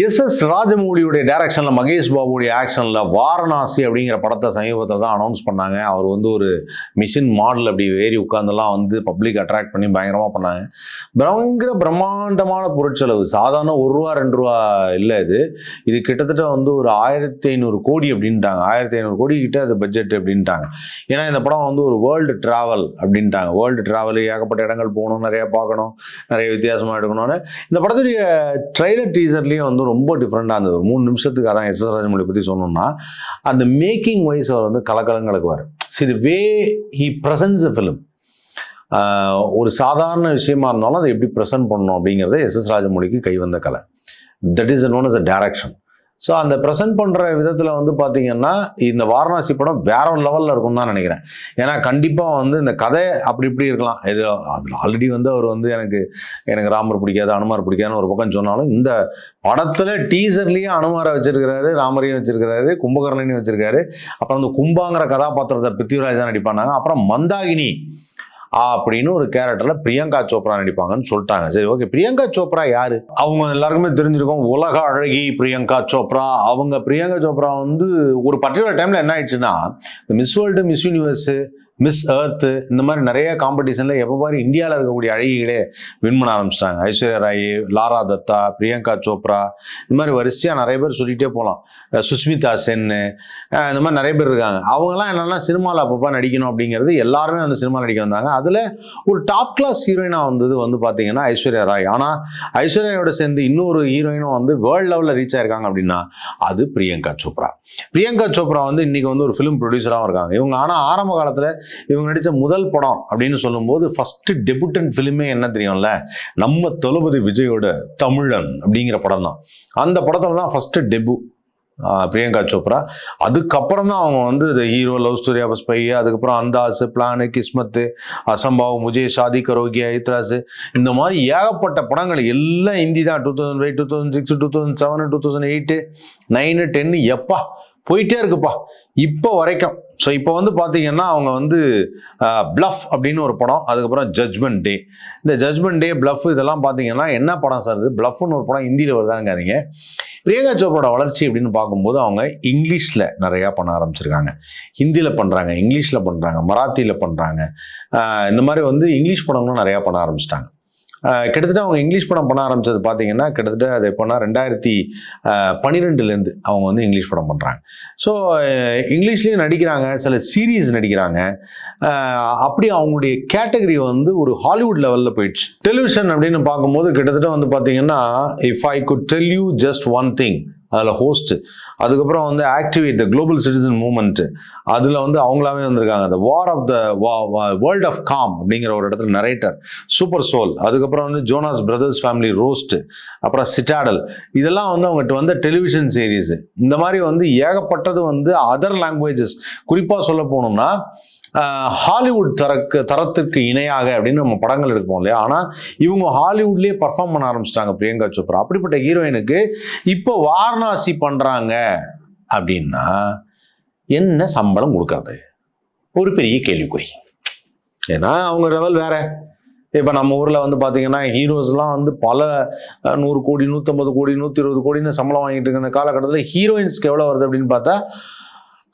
S S ராஜமௌலியுடைய டைரக்ஷனில் மகேஷ் பாபுடைய ஆக்ஷனில் வாரணாசி அப்படிங்கிற படத்தை சமீபத்தில் தான் அனௌன்ஸ் பண்ணாங்க. அவர் வந்து ஒரு மிஷின் மாடல் அப்படி ஏறி உட்காந்துலாம் வந்து பப்ளிக் அட்ராக்ட் பண்ணி பயங்கரமாக பண்ணாங்க. பயங்கர பிரம்மாண்டமான பொருட்செலவு. சாதாரண ஒரு ரூபா ரெண்டு ரூபா இல்லை இது. இது கிட்டத்தட்ட வந்து ஒரு ஆயிரத்தி ஐநூறு கோடி அப்படின்ட்டாங்க. ஆயிரத்தி ஐநூறு கோடி கிட்ட அது பட்ஜெட் அப்படின்ட்டாங்க. ஏன்னா இந்த படம் வந்து ஒரு வேர்ல்டு ட்ராவல் அப்படின்ட்டாங்க. வேர்ல்டு ட்ராவல் ஏகப்பட்ட இடங்கள் போகணும் நிறைய பார்க்கணும் நிறைய வித்தியாசமாக எடுக்கணும்னு. இந்த படத்துடைய ட்ரைலர் டீசர்லேயும் வந்து ரொம்ப டிஃப்ரெண்ட்டாக இருந்தது. ஒரு மூணு நிமிஷத்துக்கு அதான் எஸ் எஸ் ராஜமௌழி பற்றி சொன்னோம்னா அந்த மேக்கிங் வைஸ் அவர் வந்து கலக்கலம் see the way he presents a film ஒரு சாதாரண விஷயமா இருந்தாலும் அதை எப்படி ப்ரெசென்ட் பண்ணணும் அப்படிங்கிறத எஸ் எஸ் ராஜமௌழிக்கு கை வந்த கலை. That is known as a direction so அந்த ப்ரெசென்ட் பண்ணுற விதத்தில் வந்து பார்த்தீங்கன்னா இந்த வாரணாசி படம் வேற ஒரு லெவலில் இருக்கும்னு தான் நினைக்கிறேன். ஏன்னா கண்டிப்பாக வந்து இந்த கதை அப்படி இப்படி இருக்கலாம். இது அதில் ஆல்ரெடி வந்து அவர் வந்து எனக்கு எனக்கு ராமர் பிடிக்காது அனுமார் பிடிக்காதுன்னு ஒரு பக்கம் சொன்னாலும் இந்த படத்தில் டீசர்லேயே அனுமாரை வச்சிருக்கிறாரு ராமரையும் வச்சிருக்கிறாரு கும்பகர்ணனையும் வச்சிருக்காரு. அப்புறம் அந்த கும்பாங்கிற கதாபாத்திரத்தை பிருத்திவிராஜ் தான் நடிப்பானாங்க. அப்புறம் மந்தாகினி அப்படின்னு ஒரு கேரக்டர்ல பிரியங்கா சோப்ரா நடிப்பாங்கன்னு சொல்லிட்டாங்க. சரி ஓகே பிரியங்கா சோப்ரா யாரு? அவங்க எல்லாருக்குமே தெரிஞ்சிருக்கோம். உலக அழகி பிரியங்கா சோப்ரா. அவங்க பிரியங்கா சோப்ரா வந்து ஒரு பர்டிகுலர் டைம்ல என்ன ஆயிடுச்சுன்னா miss world miss universe miss earth இந்த மாதிரி நிறைய காம்படிஷனில் எப்போ பாரு இந்தியாவில் இருக்கக்கூடிய அழகிகளே வின் பண்ண ஆரம்பிச்சிட்டாங்க. ஐஸ்வர்யா ராய் லாரா தத்தா பிரியங்கா சோப்ரா. இந்த மாதிரி வரிசையாக நிறைய பேர் சொல்லிகிட்டே போகலாம் சுஸ்மிதா சென்னு இந்த மாதிரி நிறைய பேர் இருக்காங்க. அவங்கெல்லாம் என்னென்னா சினிமாவில் அப்பப்போ நடிக்கணும் அப்படிங்கிறது எல்லாருமே வந்து சினிமா நடிக்க வந்தாங்க. அதில் ஒரு டாப் கிளாஸ் ஹீரோயினாக வந்தது வந்து பார்த்தீங்கன்னா ஐஸ்வர்யா ராய். ஆனால் ஐஸ்வர்யாவோட சேர்ந்து இன்னொரு ஹீரோயினும் வந்து வேர்ல்டு லெவலில் ரீச் ஆயிருக்காங்க அப்படின்னா அது பிரியங்கா சோப்ரா. பிரியங்கா சோப்ரா வந்து இன்றைக்கி வந்து ஒரு ஃபிலிம் ப்ரொடியூசராகவும் இருக்காங்க. இவங்க ஆனால் ஆரம்ப காலத்தில் இவங்க நடித்த முதல் படம் அப்படின்னு சொல்லும்போது ஃபஸ்ட்டு டெபுட்டன் ஃபிலிமே என்ன தெரியும்ல? நம்ம தளபதி விஜயோட தமிழன் அப்படிங்கிற படம் தான். அந்த படத்தில் தான் ஃபஸ்ட்டு டெபு பிரியங்கா சோப்ரா. அதுக்கப்புறம் தான் அவங்க வந்து இந்த hero love story of spy அதுக்கப்புறம் அந்தாஸ் பிளானு கிஸ்மத்து அசம்பாவ் முஜே ஷாதி கரோகி ஐத்ராஸ் இந்த மாதிரி ஏகப்பட்ட படங்கள் எல்லாம் ஹிந்தி தான். Two thousand five two thousand six two thousand seven two thousand eight nine ten எப்பா போயிட்டே இருக்குப்பா. இப்போ வரைக்கும் ஸோ இப்போ வந்து பார்த்தீங்கன்னா அவங்க வந்து ப்ளஃப் அப்படின்னு ஒரு படம் அதுக்கப்புறம் ஜட்ஜ்மெண்ட் டே இந்த ஜட்ஜ்மெண்ட் டே ப்ளஃப் இதெல்லாம் பார்த்தீங்கன்னா என்ன படம் சார் இது? ப்ளஃப்னு ஒரு படம் ஹிந்தியில் வருதாங்காதீங்க. பிரியங்கா சோப்ரோட வளர்ச்சி அப்படின்னு பார்க்கும்போது அவங்க இங்கிலீஷில் நிறையா பண்ண ஆரம்பிச்சிருக்காங்க. ஹிந்தியில் பண்ணுறாங்க இங்கிலீஷில் பண்ணுறாங்க மராத்தியில் பண்ணுறாங்க இந்த மாதிரி வந்து இங்கிலீஷ் படங்களும் நிறையா பண்ண ஆரம்பிச்சிட்டாங்க. கிட்டத்தட்ட அவங்க இங்கிலீஷ் படம் பண்ண ஆரம்பிச்சது பார்த்தீங்கன்னா கிட்டத்தட்ட அது எப்போனா ரெண்டாயிரத்தி பன்னிரெண்டுலேருந்து அவங்க வந்து இங்கிலீஷ் படம் பண்ணுறாங்க ஸோ இங்கிலீஷ்லேயும் நடிக்கிறாங்க சில சீரீஸ் நடிக்கிறாங்க. அப்படி அவங்களுடைய கேட்டகரி வந்து ஒரு ஹாலிவுட் லெவலில் போயிடுச்சு. டெலிவிஷன் அப்படின்னு பார்க்கும்போது கிட்டத்தட்ட வந்து பார்த்தீங்கன்னா if I could tell you just one thing அதில் ஹோஸ்ட்டு அதுக்கப்புறம் வந்து activate the global citizen movement அதில் வந்து அவங்களாவே வந்திருக்காங்க. The war of the world of calm அப்படிங்கிற ஒரு இடத்துல நரேட்டர் சூப்பர் சோல் அதுக்கப்புறம் வந்து ஜோனாஸ் பிரதர்ஸ் ஃபேமிலி ரோஸ்ட் அப்புறம் சிட்டாடல் இதெல்லாம் வந்து அவங்ககிட்ட வந்த டெலிவிஷன் சீரீஸு இந்த மாதிரி வந்து ஏகப்பட்டது வந்து அதர் லாங்குவேஜஸ் குறிப்பாக சொல்ல போனோம்னா ஹாலிவுட் தரக்கு தரத்திற்கு இணையாக அப்படின்னு நம்ம படங்கள் எடுப்போம் இல்லையா? ஆனால் இவங்க ஹாலிவுட்லேயே பர்ஃபார்ம் பண்ண ஆரம்பிச்சிட்டாங்க பிரியங்கா சோப்ரா. அப்படிப்பட்ட ஹீரோயினுக்கு இப்போ வாரணாசி பண்ணுறாங்க அப்படின்னா என்ன சம்பளம் கொடுக்கறது? ஒரு பெரிய கேள்விக்குறி. ஏன்னா அவங்க லெவல் வேற. இப்போ நம்ம ஊரில் வந்து பார்த்தீங்கன்னா ஹீரோஸ்லாம் வந்து பல நூறு கோடி நூற்றம்பது கோடி நூற்றி இருபது கோடின்னு சம்பளம் வாங்கிட்டு இருக்க இந்த காலகட்டத்தில் ஹீரோயின்ஸ்க்கு எவ்வளோ வருது அப்படின்னு பார்த்தா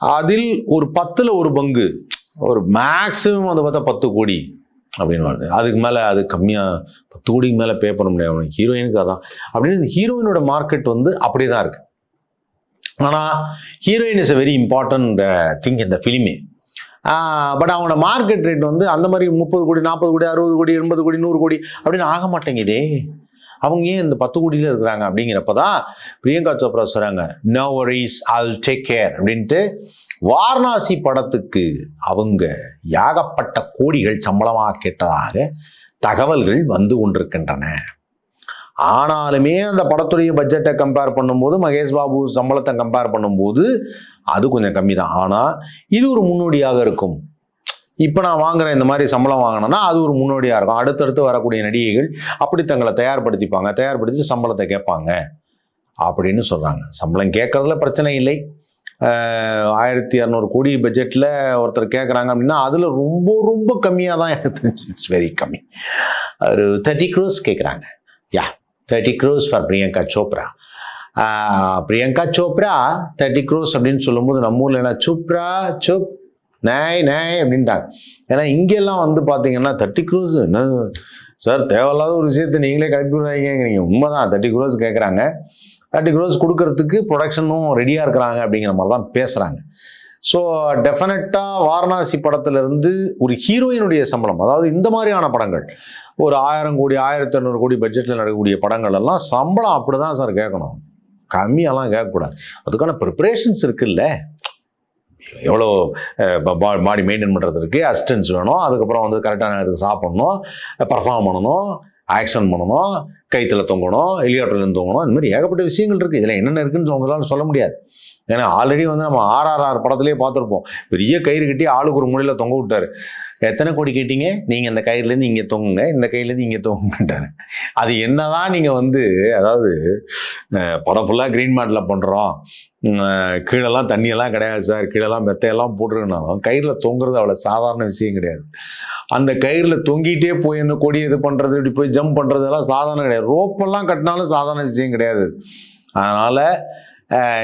அதில் ஒரு பத்தில் ஒரு பங்கு. ஒரு மேக்ஸிமம் வந்து பார்த்தா பத்து கோடி அப்படின்னு வருது. அதுக்கு மேலே அது கம்மியாக பத்து கோடிக்கு மேலே பே பண்ண முடியாது. ஹீரோயினுக்கு அதான். அப்படின்னு இந்த ஹீரோயினோட மார்க்கெட் வந்து அப்படியே தான் இருக்கு ஆனால் heroine is a very important thing இந்த ஃபிலிமே பட் அவனோட மார்க்கெட் ரேட் வந்து அந்த மாதிரி முப்பது கோடி நாற்பது கோடி அறுபது கோடி எண்பது கோடி நூறு கோடி அப்படின்னு ஆக மாட்டேங்குதே. அவங்க ஏன் இந்த பத்து கோடியில் இருக்கிறாங்க அப்படிங்கிறப்ப தான் பிரியங்கா சோப்ரா சொல்கிறாங்க no worries I'll take care அப்படின்ட்டு வாரணாசி படத்துக்கு அவங்க ஏகப்பட்ட கோடிகள் சம்பளமாக கேட்டதாக தகவல்கள் வந்து கொண்டிருக்கின்றன. ஆனாலுமே அந்த படத்துடைய பட்ஜெட்டை கம்பேர் பண்ணும்போது மகேஷ் பாபு சம்பளத்தை கம்பேர் பண்ணும்போது அது கொஞ்சம் கம்மி தான் ஆனால் இது ஒரு முன்னோடியாக இருக்கும். இப்போ நான் வாங்குறேன் இந்த மாதிரி சம்பளம் வாங்கினேன்னா அது ஒரு முன்னோடியாக இருக்கும். அடுத்தடுத்து வரக்கூடிய நடிகைகள் அப்படி தங்களை தயார்படுத்திப்பாங்க தயார்படுத்தி சம்பளத்தை கேட்பாங்க அப்படின்னு சொல்கிறாங்க சம்பளம் கேட்கறதுல பிரச்சனை இல்லை. ஆயிரத்தி இரநூறு கோடி பட்ஜெட்டில் ஒருத்தர் கேட்குறாங்க அப்படின்னா அதில் ரொம்ப ரொம்ப கம்மியாக தான் எனக்கு தெரிஞ்சு. இட்ஸ் வெரி கம்மி. ஒரு தேர்ட்டி க்ரோஸ் கேட்குறாங்க yeah thirty crores for Priyanka Chopra Priyanka Chopra thirty crores அப்படின்னு சொல்லும்போது நம்ம ஊரில் என்ன சோப்ரா சோப் நாய் நாய் அப்படின்ட்டாங்க. ஏன்னா இங்கெல்லாம் வந்து பார்த்தீங்கன்னா தேர்ட்டி க்ரோஸ் என்ன சார் தேவையில்லாத ஒரு விஷயத்தை நீங்களே கிளப்பி உண்மை உண்மைதான் தேர்ட்டி க்ரோஸ் கேட்குறாங்க தேர்ட்டி க்ரோஸ் கொடுக்கறதுக்கு ப்ரொடக்ஷனும் ரெடியாக இருக்கிறாங்க அப்படிங்கிற மாதிரி தான் பேசுகிறாங்க ஸோ டெஃபினட்டாக வாரணாசி படத்துலேருந்து ஒரு ஹீரோயினுடைய சம்பளம் அதாவது இந்த மாதிரியான படங்கள் ஒரு ஆயிரம் கோடி ஆயிரத்தி இரநூறு கோடி பட்ஜெட்டில் நடக்கக்கூடிய படங்கள் எல்லாம் சம்பளம் அப்படி தான் சார் கேட்கணும். கம்மியெல்லாம் கேட்கக்கூடாது. அதுக்கான ப்ரிப்பரேஷன்ஸ் இருக்குல்ல? எவ்வளோ பாடி மெயின்டைன் பண்ணுறது இருக்குது அசிஸ்டன்ஸ் வேணும் அதுக்கப்புறம் வந்து கரெக்டான நேரத்துக்கு சாப்பிட்ணும் பர்ஃபார்ம் பண்ணணும் ஆக்ஷன் பண்ணணும் கைத்தில் தொங்கணும் ஹெலிகாப்டர்லேருந்து தொங்கணும். இந்த மாதிரி ஏகப்பட்ட விஷயங்கள் இருக்குது இதில் என்னென்ன இருக்குன்னு உங்களால் சொல்ல முடியாது. ஏன்னா ஆல்ரெடி வந்து நம்ம ஆர்ஆர்ஆர் படத்துலேயே பார்த்துருப்போம். பெரிய கயிறு கட்டி ஆளுக்கு ஒரு முறையில் தொங்க விட்டார். எத்தனை கோடி கேட்டீங்க? நீங்கள் இந்த கயிறுலேருந்து இங்கே தொங்குங்க இந்த கையிலேருந்து இங்கே தொங்குங்கட்டாரு அது என்னதான் நீங்கள் வந்து அதாவது படம் ஃபுல்லாக க்ரீன் மார்ட்டில் பண்ணுறோம் கீழெல்லாம் தண்ணியெல்லாம் கிடையாது சார். கீழெல்லாம் மெத்தையெல்லாம் போட்டுருக்கனாலும் கயிறில் தொங்குறது அவ்வளோ சாதாரண விஷயம் கிடையாது. அந்த கயிறில் தொங்கிட்டே போய் அந்த கொடி இது பண்ணுறது இப்படி போய் ஜம்ப் பண்ணுறதெல்லாம் சாதாரணம் கிடையாது. ரோப்பெல்லாம் கட்டினாலும் சாதாரண விஷயம் கிடையாது. அதனால்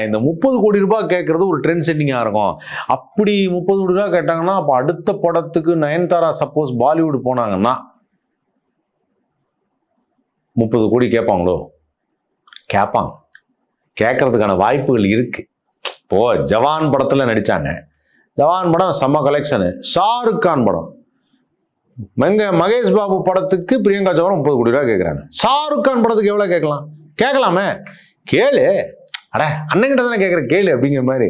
இந்த முப்பது கோடி ரூபாய் கேட்குறது ஒரு ட்ரெண்ட் செட்டிங்காக இருக்கும். அப்படி முப்பது கோடி ரூபாய் கேட்டாங்கன்னா அப்போ அடுத்த படத்துக்கு நயன்தாரா சப்போஸ் பாலிவுட் போனாங்கன்னா முப்பது கோடி கேட்பாங்களோ? கேட்பாங்க. கேட்கறதுக்கான வாய்ப்புகள் இருக்குது இப்போது ஜவான் படத்தில் நடிச்சாங்க. ஜவான் படம் செம்ம கலெக்ஷனு ஷாருக் கான் படம். எங்க மகேஷ் பாபு படத்துக்கு பிரியங்கா சோப்ரா முப்பது கோடி ரூபா கேட்குறாங்க ஷாருக் கான் படத்துக்கு எவ்வளோ கேட்கலாம்? கேட்கலாமே. கேளு. அட அண்ணங்கிட்ட தானே கேட்குற கேளு அப்படிங்கிற மாதிரி.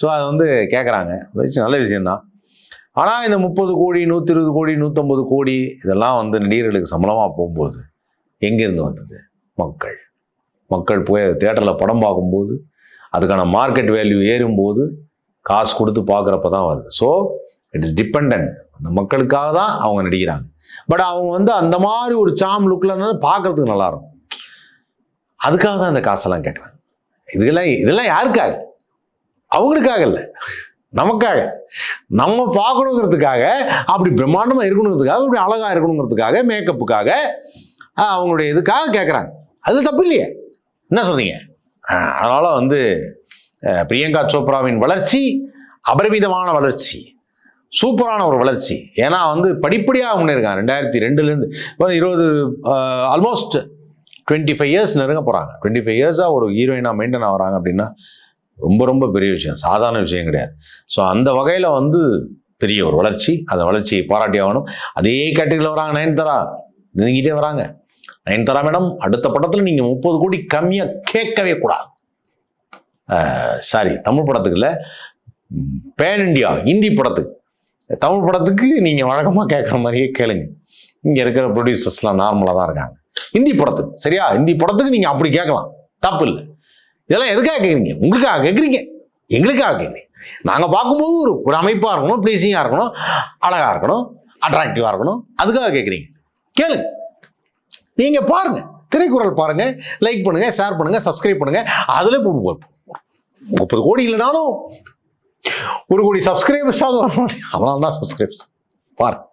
ஸோ அதை வந்து கேட்குறாங்க. நல்ல விஷயம்தான். ஆனால் இந்த முப்பது கோடி நூற்றி இருபது கோடி நூற்றம்பது கோடி இதெல்லாம் வந்து நடிகர்களுக்கு சம்பளமாக போகும்போது எங்கேருந்து வந்தது? மக்கள். மக்கள் போய் தேட்டரில் படம் பார்க்கும்போது அதுக்கான மார்க்கெட் வேல்யூ ஏறும்போது காசு கொடுத்து பார்க்குறப்ப தான் வருது. ஸோ இட் இஸ் டிபெண்ட் அந்த மக்களுக்காக தான் அவங்க நடிக்கிறாங்க. பட் அவங்க வந்து அந்த மாதிரி ஒரு சாம் லுக்கில் இருந்தால் பார்க்கறதுக்கு நல்லா இருக்கும் அதுக்காக தான் அந்த காசெல்லாம் கேட்குறாங்க. இதெல்லாம் இதெல்லாம் யாருக்காக? அவங்களுக்காக இல்லை. நமக்காக. நம்ம பார்க்கணுங்கிறதுக்காக அப்படி பிரம்மாண்டமாக இருக்கணுங்கிறதுக்காக அப்படி அழகாக இருக்கணுங்கிறதுக்காக மேக்கப்புக்காக அவங்களுடைய இதுக்காக கேட்குறாங்க. அது தப்பு இல்லையே. என்ன சொல்றீங்க? அதனால் வந்து பிரியங்கா சோப்ராவின் வளர்ச்சி அபரிமிதமான வளர்ச்சி. சூப்பரான ஒரு வளர்ச்சி. ஏன்னா வந்து படிப்படியாக முன்னேறிருக்காங்க ரெண்டாயிரத்தி ரெண்டுலேருந்து இப்போ இருபது ஆல்மோஸ்ட் டுவெண்ட்டி ஃபைவ் இயர்ஸ் நெருங்க போகிறாங்க டுவெண்ட்டி ஃபைவ் இயர்ஸாக ஒரு ஹீரோயினாக மெயின்டைன் ஆகிறாங்க அப்படின்னா ரொம்ப ரொம்ப பெரிய விஷயம். சாதாரண விஷயம் கிடையாது. ஸோ அந்த வகையில் வந்து பெரிய ஒரு வளர்ச்சி. அந்த வளர்ச்சியை பாராட்டி ஆகணும். அதே கேட்டகரியில் வராங்க நயன்தாரா. நெருங்கிட்டே வராங்க. நயன்தாரா மேடம் அடுத்த படத்தில் நீங்கள் முப்பது கோடி கம்மியாக கேட்கவே கூடாது. சாரி தமிழ் படத்துக்கு இல்லை பேன் இண்டியா ஹிந்தி படத்துக்கு. தமிழ் படத்துக்கு நீங்கள் வழக்கமாக கேட்குற மாதிரியே கேளுங்க. இங்கே இருக்கிற ப்ரொடியூசர்ஸ்லாம் நார்மலாக தான் இருக்காங்க. ஹிந்தி படத்துக்கு சரியா? ஹிந்தி படத்துக்கு நீங்கள் அப்படி கேட்கலாம். தப்பு இல்லை. இதெல்லாம் எதுக்காக கேட்குறீங்க உங்களுக்காக கேட்குறீங்க எங்களுக்காக கேட்குறீங்க நாங்கள் பார்க்கும்போது ஒரு ஒரு அமைப்பாக இருக்கணும் ப்ளீஸிங்காக இருக்கணும் அழகாக இருக்கணும் அட்ராக்டிவாக இருக்கணும். அதுக்காக கேட்குறீங்க கேளுங்க. நீங்கள் பாருங்கள் திரைக்குறள் பாருங்கள் லைக் பண்ணுங்கள் ஷேர் பண்ணுங்கள் சப்ஸ்கிரைப் பண்ணுங்கள் அதில் முப்பது கோடி இல்லைனாலும் ஒரு கோடி சப்ஸ்கிரைபர்ஸாவது வர முடியும் அவனால் தான் சப்ஸ்கிரைபர்ஸ் பாருங்க